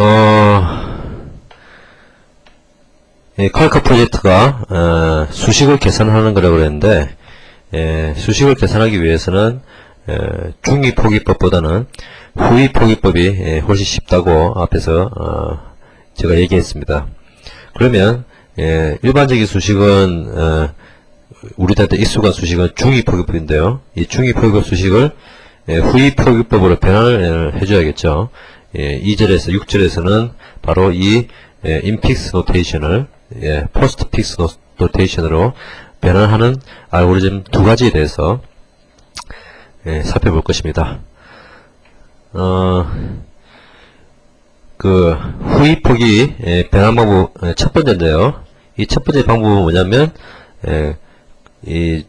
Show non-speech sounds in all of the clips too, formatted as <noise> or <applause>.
어, 예, 칼카 프로젝트가 어, 수식을 계산하는 거라고 그랬는데 예, 수식을 계산하기 위해서는 예, 중위 포기법보다는 후위 포기법이 예, 훨씬 쉽다고 앞에서 어, 제가 얘기했습니다. 그러면 예, 일반적인 수식은 어, 우리한테 익숙한 수식은 중위 포기법인데요. 이 중위 포기법 수식을 예, 후위 포기법으로 변환을 예, 해줘야겠죠. 예, 2절에서 6절에서는 바로 이 예, 인픽스 노테이션을 예, 포스트 픽스 노테이션으로 변환하는 알고리즘 두 가지에 대해서 예, 살펴볼 것입니다. 어, 그 후위 포기 예, 변환 방법 예, 첫 번째인데요. 이 첫 번째 방법은 뭐냐면 예, 이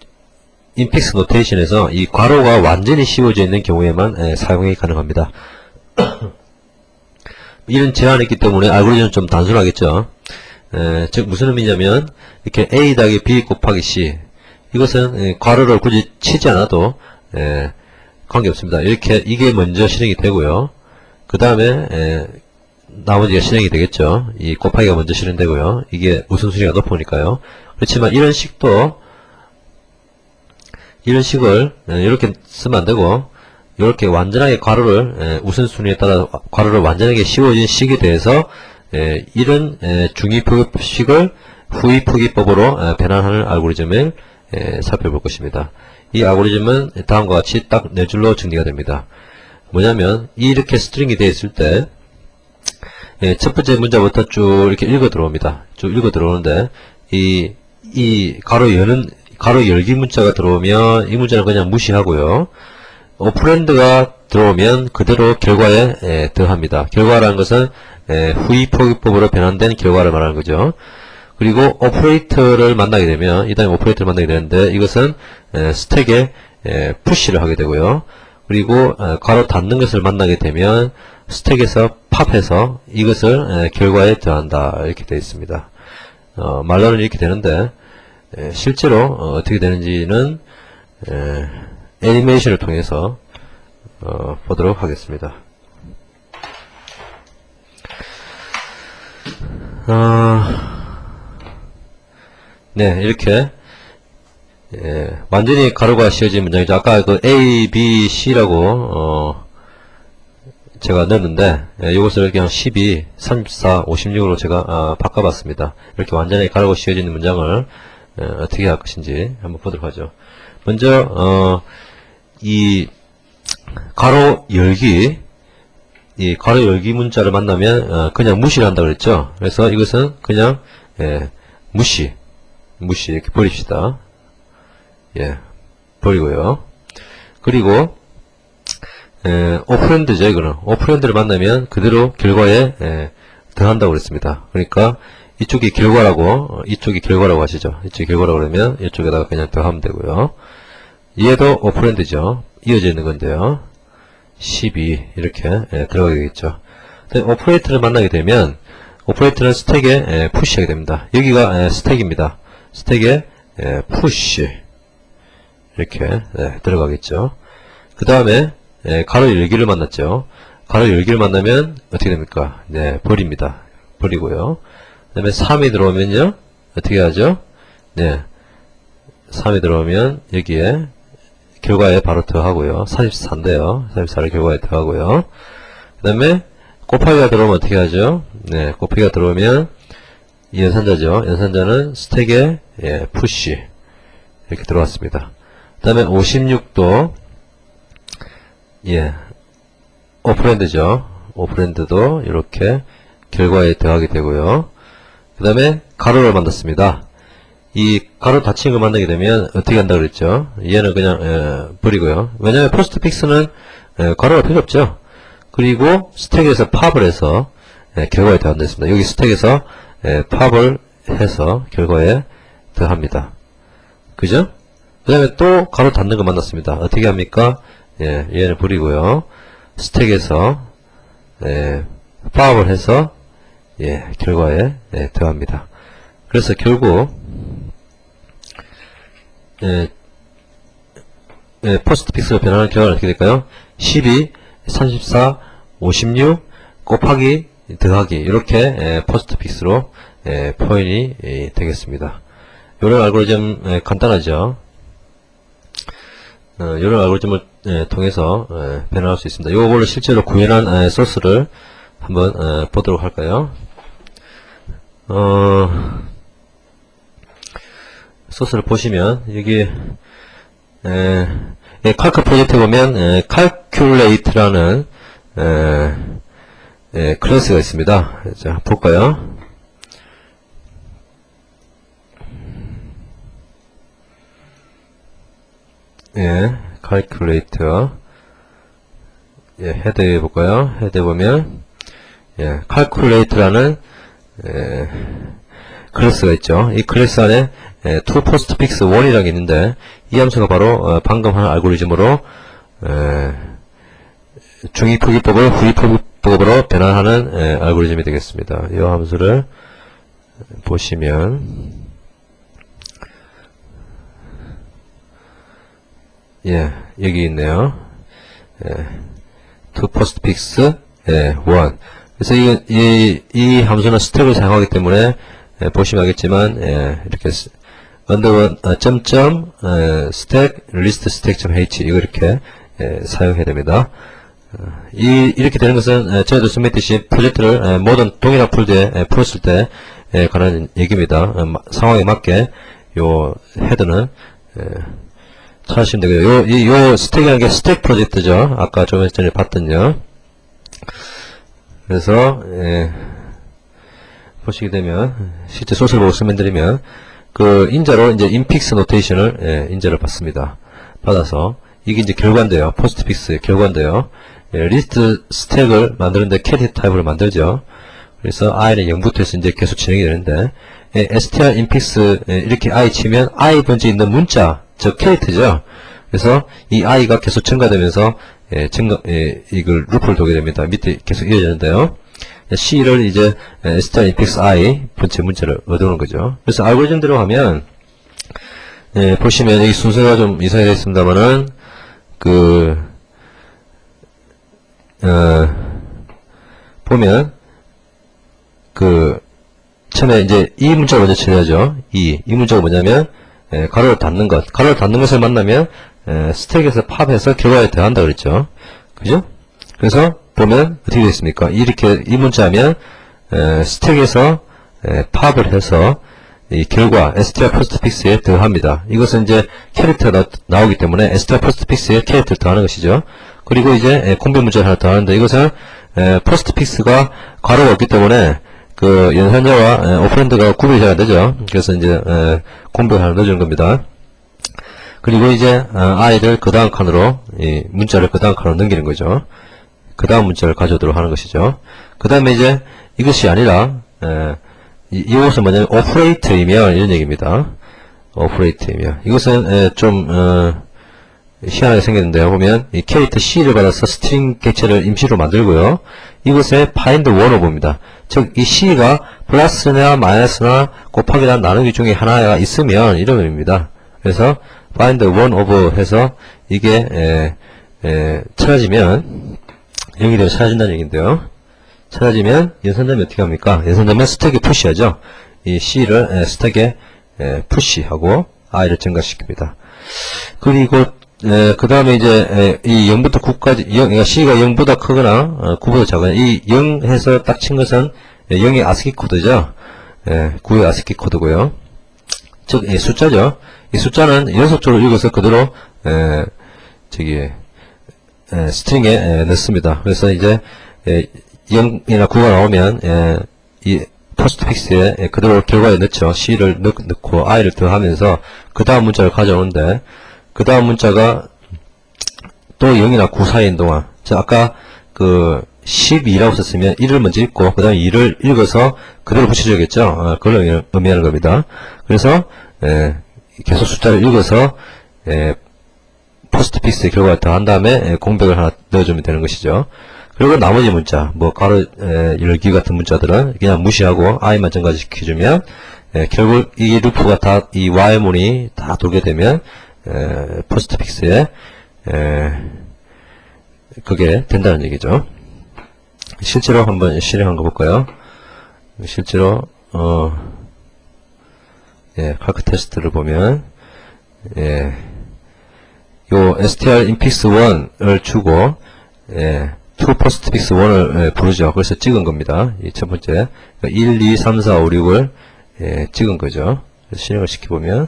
인픽스 노테이션에서 이 괄호가 완전히 씌워져 있는 경우에만 예, 사용이 가능합니다. 이런 제한이 있기 때문에 알고리즘은 좀 단순하겠죠. 에, 즉 무슨 의미냐면 이렇게 a 더하기 b 곱하기 c 이것은 에, 괄호를 굳이 치지 않아도 에, 관계없습니다. 이렇게 이게 먼저 실행이 되고요. 그 다음에 나머지가 실행이 되겠죠. 이 곱하기가 먼저 실행되고요. 이게 우선순위가 높으니까요. 그렇지만 이런 식도 이런 식을 에, 이렇게 쓰면 안 되고 이렇게 완전하게 괄호를 에, 우선순위에 따라 괄호를 완전하게 씌워진 식에 대해서 에, 이런 후위포기법으로 에, 변환하는 알고리즘을 에, 살펴볼 것입니다. 이 알고리즘은 다음과 같이 딱 네 줄로 정리가 됩니다. 뭐냐면 이렇게 스트링이 되어 있을 때 예, 첫 번째 문자부터 쭉 이렇게 읽어 들어옵니다. 쭉 읽어 들어오는데 이, 이 가로 여는 가로 열기 문자가 들어오면 이 문자는 그냥 무시하고요. 오프랜드가 들어오면 그대로 결과에 예, 더합니다. 결과라는 것은 예, 후위 포기법으로 변환된 결과를 말하는 거죠. 그리고 오퍼레이터를 만나게 되면 이 다음에 오퍼레이터를 만나게 되는데 이것은 예, 스택에 예, 푸시를 하게 되고요. 그리고 어, 괄호 닫는 것을 만나게 되면 스택에서 팝해서 이것을 예, 결과에 더한다 이렇게 되어 있습니다. 어, 말로는 이렇게 되는데 예, 실제로 어, 떻게 되는지는 예, 애니메이션을 통해서 어, 보도록 하겠습니다. 어, 네, 이렇게 예, 완전히 가로가 씌워진 문장이죠. 아까 그 A, B, C라고 어, 제가 넣었는데 예, 이것을 그냥 12, 34, 56으로 제가 아, 바꿔봤습니다. 이렇게 완전히 가로가 씌워진 문장을 예, 어떻게 할 것인지 한번 보도록 하죠. 먼저 어, 이 가로 열기 이 가로 열기 문자를 만나면 어, 그냥 무시를 한다 그랬죠. 그래서 이것은 그냥 예, 무시 무시 이렇게 버립시다. 예, 버리고요. 그리고 에, 오프랜드죠 이거는 오프랜드를 만나면 그대로 결과에 에, 더한다고 그랬습니다. 그러니까 이쪽이 결과라고 어, 이쪽이 결과라고 하시죠. 이쪽이 결과라고 그러면 이쪽에다가 그냥 더하면 되고요. 얘도 오프랜드죠. 이어져 있는 건데요. 12 이렇게 예. 근데 오퍼레이터를 만나게 되면 오퍼레이터는 스택에 예, 푸시하게 됩니다. 여기가 예, 스택입니다. 스택에 예, 푸시 이렇게 예, 들어가겠죠. 그 다음에 예, 가로 열기를 만났죠. 가로 열기를 만나면 어떻게 됩니까? 네, 버립니다. 버리고요. 그 다음에 3이 들어오면요. 어떻게 하죠? 네, 3이 들어오면 여기에 결과에 바로 더하고요. 44인데요. 44를 결과에 더하고요. 그 다음에 곱하기가 들어오면 어떻게 하죠? 네, 곱하기가 들어오면 이 연산자죠. 연산자는 스택에 예, 푸시 이렇게 들어왔습니다. 그 다음에 56도 예, 오프랜드죠. 오프랜드도 이렇게 결과에 더하게 되고요. 그 다음에 가로를 만났습니다. 이 가로 닫힌 걸 만나게 되면 어떻게 한다 그랬죠? 얘는 그냥 에, 버리고요. 왜냐하면 포스트 픽스는 에, 가로가 필요 없죠. 그리고 스택에서 팝을 해서 에, 결과에 더한다 했습니다. 여기 스택에서 에, 팝을 해서 결과에 더합니다. 그죠? 그 다음에 또 가로 닫는 걸 만났습니다. 어떻게 합니까? 예, 얘는 버리고요. 스택에서 예, 팝을 해서 예, 결과에 예, 더합니다. 그래서 결국 예, 예, 포스트 픽스로 변하는 결과는 어떻게 될까요? 12, 34, 56 곱하기 더하기 이렇게 에, 포스트 픽스로 에, 표현이 에, 되겠습니다. 이런 알고리즘 에, 간단하죠. 어, 이런 알고리즘을 에, 통해서 에, 변환할 수 있습니다. 이거를 실제로 구현한 에, 소스를 한번 에, 보도록 할까요? 어, 소스를 보시면 여기 에, 예, 칼크 프로젝트 보면 에, calculate라는 에, 예, 클래스가 있습니다. 자, 볼까요? 예, calculator. 예, 헤드에 볼까요? 헤드에 보면, 예, calculate라는, 예, 클래스가 있죠. 이 클래스 안에, 예, to postfix 1이라는 게 있는데, 이 함수가 바로, 어, 방금 한 알고리즘으로, 예, 중위포기법을 후위포기법으로 변환하는 예, 알고리즘이 되겠습니다. 이 함수를 보시면 예 여기 있네요. 예, to postfix 예, 1 그래서 이, 이, 이 함수는 스택을 사용하기 때문에 예, 보시면 알겠지만 예, 이렇게 스- 언더원 어, 점점 어, 스택 리스트 스택 점 h 이거 이렇게 예, 사용해야 됩니다. 이, 이렇게 되는 것은, 에, 저희도 submit듯이 프로젝트를 에, 모든 동일한 폴드에 에, 풀었을 때, 에, 관한 얘기입니다. 어, 마- 상황에 맞게, 요, 헤드는, 에, 찾으시면 되고요. 요, 이, 요 스택이라는 게 스택 프로젝트죠. 아까 좀 전에 봤던요. 그래서, 예, 보시게 되면, 실제 소스를 보고 설명드리면, 그, 인자로 이제 인픽스 노테이션을, 예, 인자를 받습니다. 받아서, 이게 이제 결과인데요. 포스트픽스의 결과인데요. 예, 리스트 스택을 만드는데 캐리 타입을 만들죠. 그래서 i는 0부터 해서 이제 계속 진행이 되는데, 예, str inpix 예, 이렇게 i 치면 i 번째 있는 문자, 즉 캐릭터죠. 그래서 이 i가 계속 증가되면서 예, 증가, 예, 이걸 루프를 돌게 됩니다. 밑에 계속 이어지는데요. C를 이제 예, str inpix i 번째 문자를 얻어오는 거죠. 그래서 알고리즘대로 하면 예, 보시면 여기 순서가 좀 이상이 되어 있습니다만은 그 어, 보면 그 처음에 이제 이 문자를 먼저 처리하죠. 이, 이 문자가 뭐냐면 에, 가로를 닫는 것. 가로를 닫는 것을 만나면 에, 스택에서 팝해서 결과에 더한다 그랬죠. 그죠? 그래서 보면 어떻게 되겠습니까? 이렇게 이 문자하면 에, 스택에서 에, 팝을 해서 이 결과 str postfix에 더합니다. 이것은 이제 캐릭터가 나, 오기 때문에 str postfix에 캐릭터를 더하는 것이죠. 그리고 이제 에, 공백 문자를 하나 더하는데 이것은 에, postfix가 가로가 없기 때문에 그 연산자와 에, 오퍼랜드가 구별이 잘 안되죠. 그래서 이제 에, 공백을 하나 넣어주는 겁니다. 그리고 이제 어, i를 그 다음 칸으로 이 문자를 그 다음 칸으로 넘기는 거죠. 그 다음 문자를 가져오도록 하는 것이죠. 그 다음에 이제 이것이 아니라 에, 이, 이것은 뭐냐면 오퍼레이트이면 이런 얘기입니다. 오퍼레이트이면 이것은 에, 좀 어, 희한하게 생겼는데요. 보면 이 캐릭터 C를 받아서 스트링 객체를 임시로 만들고요. 이것에 find one of입니다. 즉 이 C가 플러스나 마이너스나 곱하기나 나누기 중에 하나가 있으면 이런 의미입니다. 그래서 find one of 해서 이게 에, 에, 찾아지면 여기대로 찾아진다는 얘기인데요. 찾아지면 연산되면 어떻게 합니까? 연산되면 스택에 푸시하죠. 이 C를 에, 스택에 에, 푸시하고 I를 증가시킵니다. 그리고 그 다음에 이제 에, 이 0부터 9까지 0, 그러니까 C가 0보다 크거나 어, 9보다 작거나 이 0 해서 딱 친 것은 0의 아스키 코드죠. 예, 9의 아스키 코드고요. 즉 이 숫자죠. 이 숫자는 연속적으로 읽어서 그대로 에, 저기 에, 스트링에 에, 넣습니다. 그래서 이제 에, 0이나 9가 나오면 에, 이 포스트 픽스에 에, 그대로 결과에 넣죠. C를 넣, 넣고 I를 더하면서 그 다음 문자를 가져오는데 그 다음 문자가 또 0이나 9 사이인 동안 자 아까 그 12라고 썼으면 1을 먼저 읽고 그 다음에 2를 읽어서 그대로 붙여줘야겠죠. 어, 그걸 의미- 의미하는 겁니다. 그래서 에, 계속 숫자를 읽어서 에, 포스트픽스 결과를 더한 다음에 에, 공백을 하나 넣어주면 되는 것이죠. 그리고 나머지 문자, 뭐 가로 에, 열기 같은 문자들은 그냥 무시하고 i만 증가시켜주면 에, 결국 이 루프가 다이 y문이 다 돌게 되면 에, 포스트픽스에 에, 그게 된다는 얘기죠. 실제로 한번 실행한 거 볼까요? 실제로 어, 예, 칼크 테스트를 보면 예, 요 str infix 1을 주고 예, to postfix 1을 예, 부르죠. 그래서 찍은 겁니다. 이 첫 번째 1, 2, 3, 4, 5, 6을 예, 찍은 거죠. 실행을 시켜보면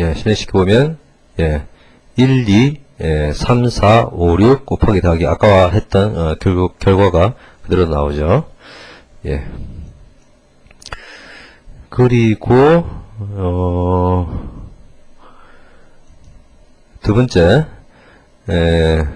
예, 실행시켜보면, 예, 1, 2, 예, 3, 4, 5, 6 곱하기 더하기 아까 했던, 어, 결국, 결과가 그대로 나오죠. 예. 그리고, 어, 두 번째, 예,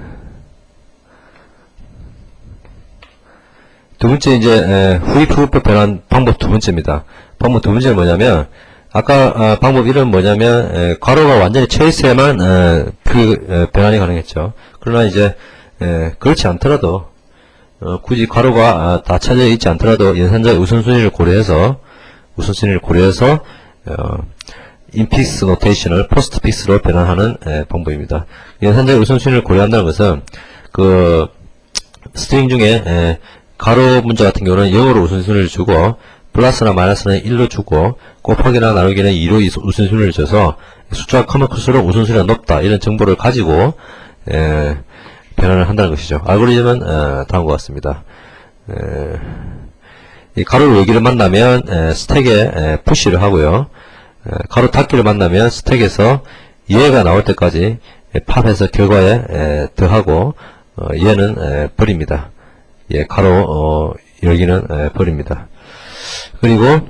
두 번째 이제 에, 후입 후입법 변환 방법 두 번째입니다. 방법 두 번째는 뭐냐면 아까 아, 방법 1은 뭐냐면 에, 괄호가 완전히 처 있어야만 에, 그 에, 변환이 가능했죠. 그러나 이제 에, 그렇지 않더라도 어, 굳이 괄호가 아, 다 쳐져 있지 않더라도 연산자의 우선순위를 고려해서 우선순위를 고려해서 어, 인픽스 노테이션을 포스트픽스로 변환하는 에, 방법입니다. 연산자의 우선순위를 고려한다는 것은 그 스트링 중에 에, 가로 문자 같은 경우는 0으로 우선순위를 주고 플러스나 마이너스는 1로 주고 곱하기나 나누기는 2로 이- 우선순위를 줘서 숫자가 크면 클수록 우선순위가 높다 이런 정보를 가지고 에, 변환을 한다는 것이죠. 알고리즘은 어, 다음과 같습니다. 에, 이 가로 여기를 만나면 에, 스택에 에, 푸시를 하고요. 에, 가로 닫기를 만나면 스택에서 얘가 나올 때까지 에, 팝해서 결과에 에, 더하고 어, 얘는 에, 버립니다. 예, 가로 어, 열기는 에, 버립니다. 그리고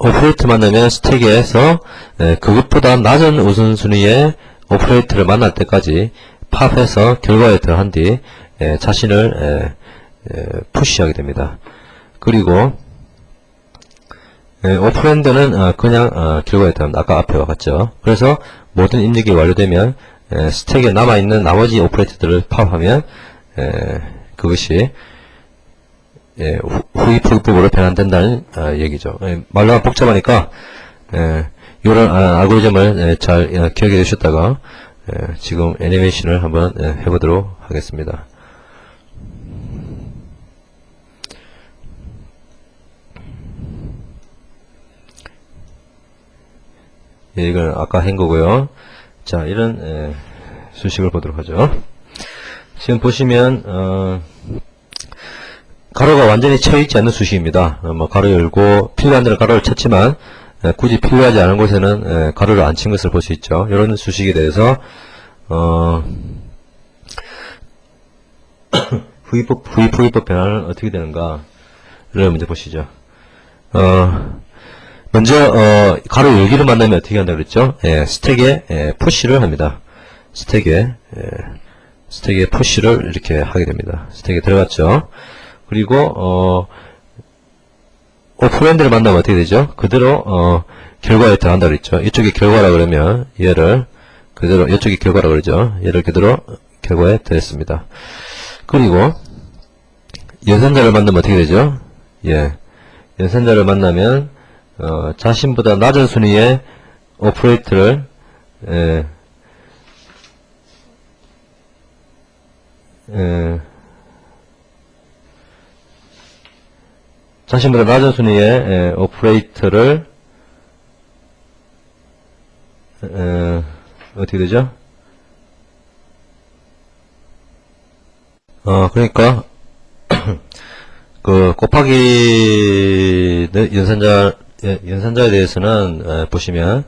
오퍼레이트 만나면 스택에서 에, 그것보다 낮은 우선순위의 오퍼레이트를 만날 때까지 팝해서 결과에 더한 뒤 에, 자신을 에, 에, 푸시하게 됩니다. 그리고 에, 오퍼랜드는 어, 그냥 어, 결과에 더합니다. 아까 앞에와 같죠. 그래서 모든 입력이 완료되면 에, 스택에 남아있는 나머지 오퍼레이트들을 팝하면 에, 그것이 예, 후- 후입 후입법으로 변환된다는 아, 얘기죠. 예, 말로만 복잡하니까 예, 이런 아, 알고리즘을 예, 잘 예, 기억해 두셨다가 예, 지금 애니메이션을 한번 예, 해보도록 하겠습니다. 예, 이건 아까 한 거고요. 자, 이런 예, 수식을 보도록 하죠. 지금 보시면 어, 가로가 완전히 쳐 있지 않는 수식입니다. 어, 뭐 가로 열고 필요한 데는 가로를 쳤지만 에, 굳이 필요하지 않은 곳에는 에, 가로를 안 친 것을 볼 수 있죠. 이런 수식에 대해서 어, 후입법 후입 후입법 변화는 어떻게 되는가를 먼저 보시죠. 어, 먼저 어, 가로 열기를 만나면 어떻게 한다 그랬죠? 예, 스택에 예, 푸시를 합니다. 스택에 예, 스택에 푸시를 이렇게 하게 됩니다. 스택에 들어갔죠. 그리고 어, 오프랜드를 만나면 어떻게 되죠? 그대로 어, 결과에 더한다 그랬죠. 이쪽이 결과라 그러면 얘를 그대로 이쪽이 결과라 그러죠. 얘를 그대로 결과에 더했습니다. 그리고 연산자를 만나면 어떻게 되죠? 예, 연산자를 만나면 어, 자신보다 낮은 순위의 오퍼레이트를 예, 예, 자신보다 낮은 순위의 에, 오퍼레이터를 에, 어떻게 되죠? 어 그러니까 <clears throat> 그 곱하기 네, 연산자 예, 연산자에 대해서는 에, 보시면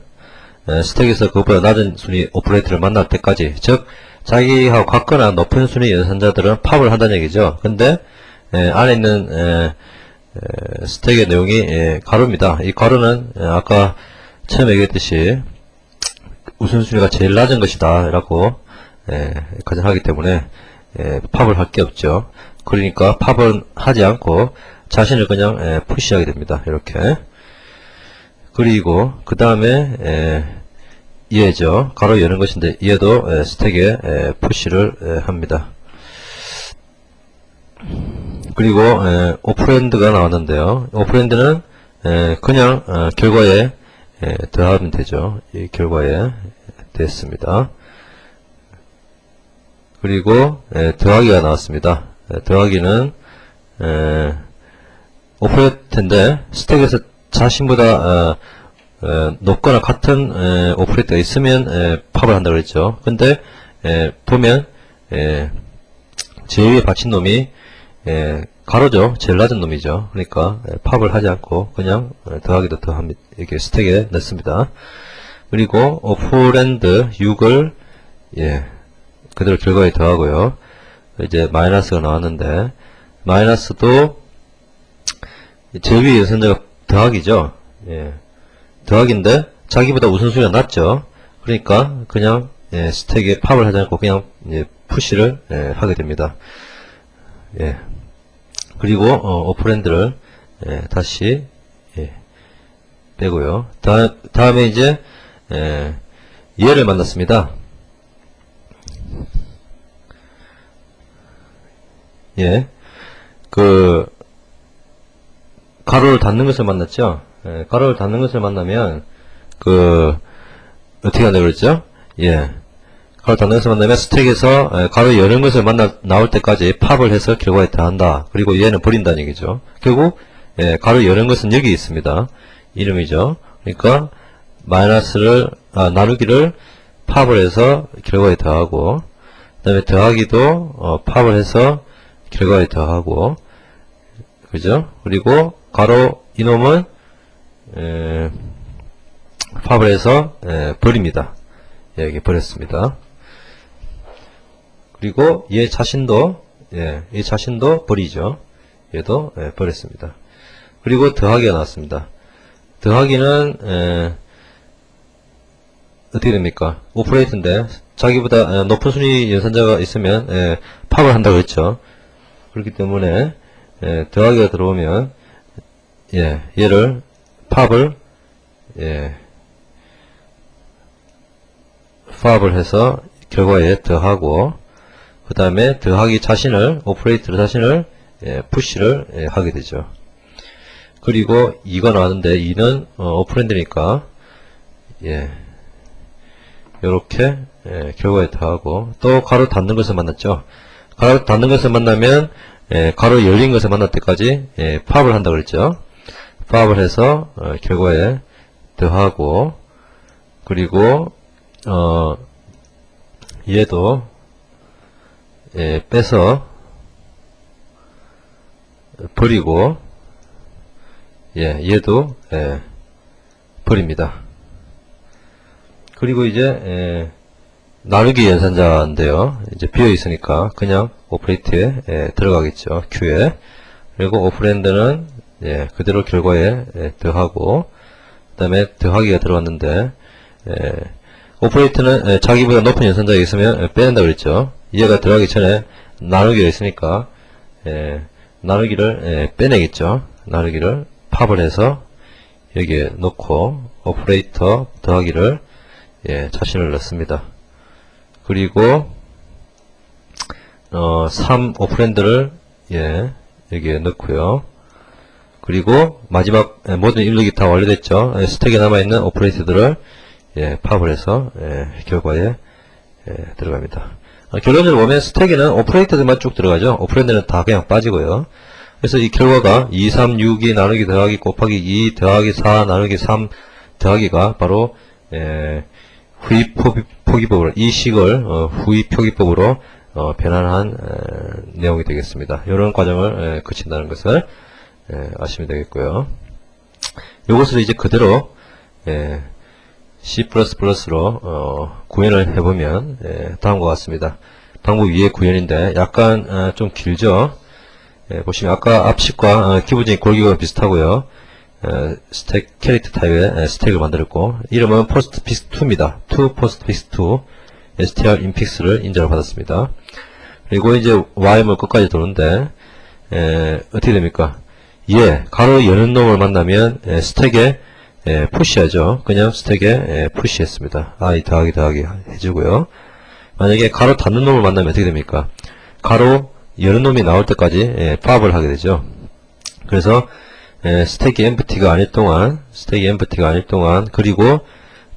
에, 스택에서 그것보다 낮은 순위 오퍼레이터를 만날 때까지 즉 자기하고 같거나 높은 순위 연산자들은 팝을 한다는 얘기죠. 근데 에, 안에 있는 에, 에, 스택의 내용이 에, 가로입니다. 이 가로는 에, 아까 처음에 얘기했듯이 우선순위가 제일 낮은 것이다 라고 에, 가정하기 때문에 에, 팝을 할 게 없죠. 그러니까 팝은 하지 않고 자신을 그냥 에, 푸시하게 됩니다. 이렇게 그리고 그 다음에 얘죠. 가로 여는 것인데 얘도 에, 스택에 에, 푸시를 에, 합니다. 그리고 에, 오프랜드가 나왔는데요. 오프랜드는 에, 그냥 어, 결과에 예, 더하면 되죠. 이 결과에 됐습니다. 그리고 예, 더하기가 나왔습니다. 예, 더하기는 예, 오퍼레이터인데 스택에서 자신보다 어, 어, 높거나 같은 에, 오퍼레이터가 있으면 에, 팝을 한다고 그랬죠. 근데 에, 보면 에, 제일 위에 받친 놈이 에, 가로죠. 제일 낮은 놈이죠. 그러니까 에, 팝을 하지 않고 그냥 에, 더하기도 더합니다. 이렇게 스택에 넣습니다. 그리고 오프랜드 6을 예, 그대로 결과에 더하고요. 이제 마이너스가 나왔는데 마이너스도 제일 위에 연산자가 더하기죠. 예. 더하기인데 자기보다 우선순위가 낮죠. 그러니까 그냥 예, 스택에 팝을 하지 않고 그냥 예, 푸시를 예, 하게 됩니다. 예. 그리고 어, 오프랜드를 예, 다시 예, 빼고요. 다, 다음에 이제 예, 얘를 만났습니다. 예. 그 가로를 닫는 것을 만났죠. 예, 가로를 닫는 것을 만나면 그 어떻게 한다 그랬죠? 예. 가로 닫는 것을 만나면 스택에서 예, 가로 여는 것을 만나 나올 때까지 팝을 해서 결과에 더한다. 그리고 얘는 버린다는 얘기죠. 결국 예, 가로 여는 것은 여기 있습니다. 이름이죠. 그러니까 마이너스를 아, 나누기를 팝을 해서 결과에 더하고 그 다음에 더하기도 어, 팝을 해서 결과에 더하고 그죠? 그리고 가로 이놈은 에, 팝을 해서 에, 버립니다. 예, 여기 버렸습니다. 그리고 얘 자신도 예, 얘 자신도 버리죠. 얘도 예, 버렸습니다. 그리고 더하기가 나왔습니다. 더하기는 에, 어떻게 됩니까? 오퍼레이트인데 자기보다 에, 높은 순위 연산자가 있으면 에, 팝을 한다고 했죠. 그렇기 때문에 예, 더하기가 들어오면 예, 얘를 팝을 예, 팝을 해서 결과에 더하고 그 다음에 더하기 자신을 오퍼레이터 자신을 예, 푸시를 예, 하게 되죠. 그리고 2가 나왔는데 2는 어, 오퍼랜드니까 예, 요렇게 예, 결과에 더하고 또 가로 닫는 것을 만났죠. 가로 닫는 것을 만나면 예, 가로 열린 것을 만날 때까지 예, 팝을 한다고 그랬죠. 팝을 해서 어, 결과에 더하고 그리고 어, 얘도 예, 빼서 버리고 예, 얘도 예, 버립니다. 그리고 이제 예, 나누기 연산자인데요. 이제 비어 있으니까 그냥 오퍼레이트에 예, 들어가겠죠. Q에. 그리고 오퍼랜드는 예, 그대로 결과에 예, 더하고 그 다음에 더하기가 들어갔는데 예, 오퍼레이트는 예, 자기보다 높은 연산자가 있으면 예, 빼낸다 그랬죠. 얘가 들어가기 전에 나누기가 있으니까 예, 나누기를 예, 빼내겠죠. 나누기를 팝을 해서 여기에 넣고 오퍼레이터 더하기를 예, 자신을 넣습니다. 그리고 어, 3 오프랜드를 예, 여기에 넣고요. 그리고 마지막 예, 모든 입력이 다 완료됐죠. 예, 스택에 남아있는 오퍼레이터들을 예, 팝을 해서 예, 결과에 예, 들어갑니다. 어, 결론적으로 보면 스택에는 오퍼레이터들만 쭉 들어가죠. 오퍼랜드는 다 그냥 빠지고요. 그래서 이 결과가 2, 3, 6이 나누기 더하기 곱하기 2 더하기 4 나누기 3 더하기가 바로 예, 후입 포기- 포기법으로 이 식을 어, 후입 표기법으로 어, 변환한 에, 내용이 되겠습니다. 이런 과정을 에, 거친다는 것을 에, 아시면 되겠고요. 이것을 이제 그대로 에, C++로 어, 구현을 해보면 에, 다음과 같습니다. 방법 위의 구현인데 약간 어, 좀 길죠. 예, 보시면 아까 앞식과 어, 기본적인 골격은 비슷하고요. 어, 스택 캐릭터 타입의 에, 스택을 만들었고 이름은 postfix2입니다. to postfix2 str infix를 인정을 받았습니다. 그리고 이제 y물 끝까지 도는데 에, 어떻게 됩니까? 예, 가로 여는 놈을 만나면 에, 스택에 에, 푸시하죠. 그냥 스택에 에, 푸시했습니다. i 더하기 더하기 해주고요. 만약에 가로 닫는 놈을 만나면 어떻게 됩니까? 가로 여는 놈이 나올 때까지 예, 파업을 하게 되죠. 그래서 에, 스택이 엠프티가 아닐 동안, 스택이 엠프티가 아닐 동안, 그리고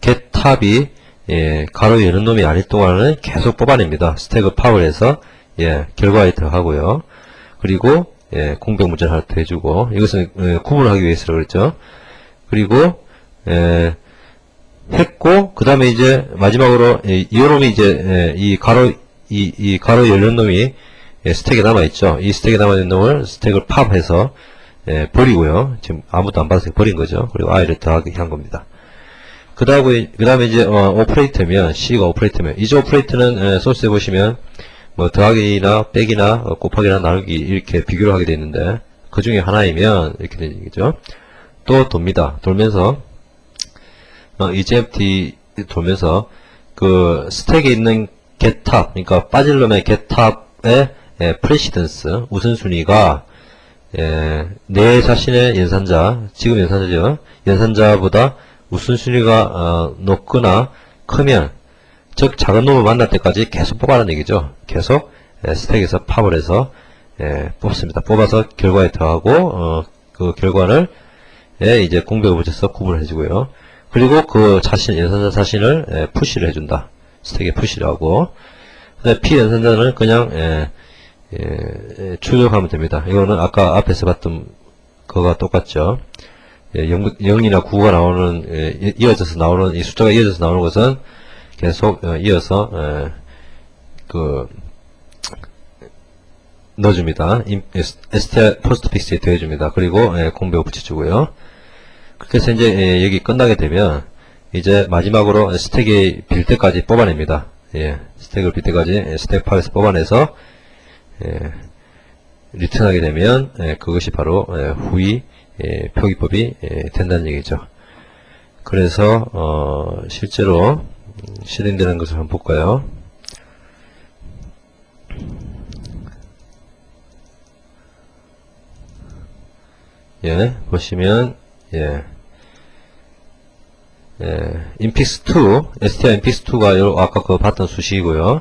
get 탑이 예, 가로 여는 놈이 아닐 동안은 계속 뽑아냅니다. 스택을 파울 해서 예, 결과에 들어가고요. 그리고 예, 공백 문제를 하나 더 해주고 이것은 예, 구분하기 위해서 그랬죠. 그리고 예, 했고 그 다음에 이제 마지막으로 이, 이 놈이 이제 예, 이 가로 이, 이 가로 열린 놈이 예, 스택에 남아 있죠. 이 스택에 남아 있는 놈을 스택을 팝해서 예, 버리고요. 지금 아무도 안 받아서 버린 거죠. 그리고 i를 더하기 한 겁니다. 그 다음에 이제 어, 오퍼레이터면 C가 오퍼레이터면 이제 오퍼레이터는 예, 소스에 보시면 뭐 더하기나 빼기나 어, 곱하기나 나누기 이렇게 비교를 하게 되어 있는데 그 중에 하나이면 이렇게 되죠. 또 돕니다. 돌면서 어, EGMT 돌면서 그 스택에 있는 getTop 그러니까 빠질 놈의 getTop의 예, 프레시던스 우선순위가 예, 내 자신의 연산자 지금 연산자죠. 연산자보다 우선순위가 어, 높거나 크면 즉 작은 놈을 만날 때까지 계속 뽑아라는 얘기죠. 계속 예, 스택에서 팝을 해서 예, 뽑습니다. 뽑아서 결과에 더하고 어, 그 결과를 예, 이제 공백을 붙여서 구분을 해주고요. 그리고 그 자신 연산자 자신을 예, 푸시를 해준다. 스택에 푸시를 하고 근데 P 연산자는 그냥 예, 예, 출력하면 됩니다. 이거는 아까 앞에서 봤던 거가 똑같죠. 예, 0, 이나 9가 나오는 예, 이- 이어져서 나오는 이 숫자가 이어져서 나오는 것은 계속 어, 이어서 예, 그 넣어줍니다. STR 포스트 픽스에 더해줍니다. 그리고 예, 공백을 붙여주고요. 그렇게 해서 이제 예, 여기 끝나게 되면 이제 마지막으로 스택이 빌 때까지 뽑아냅니다. 예, 스택을 빌 때까지 예, 스택 파일에서 뽑아내서 예, 리턴하게 되면 예, 그것이 바로 예, 후위 예, 표기법이 예, 된다는 얘기죠. 그래서 어, 실제로 음, 실행되는 것을 한번 볼까요? 예, 보시면 예, 예, 인픽스2, STR 인픽스2가 요 아까 그 봤던 수식이고요.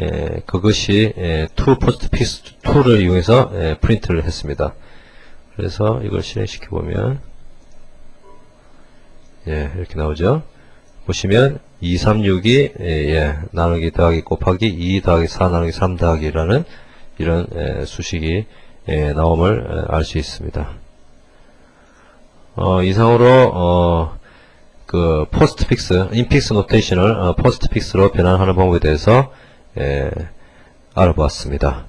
예, 그것이 예, to postfix 2를 이용해서 예, 프린트를 했습니다. 그래서 이걸 실행시켜 보면 예, 이렇게 나오죠. 보시면 236이 예, 예, 나누기 더하기 곱하기 2 더하기 4 나누기 3 더하기 라는 이런 예, 수식이 예, 나옴을 알 수 있습니다. 어, 이상으로 어, 그 포스트픽스, 인픽스 노테이션을 어, 포스트픽스로 변환하는 방법에 대해서 예, 알아보았습니다.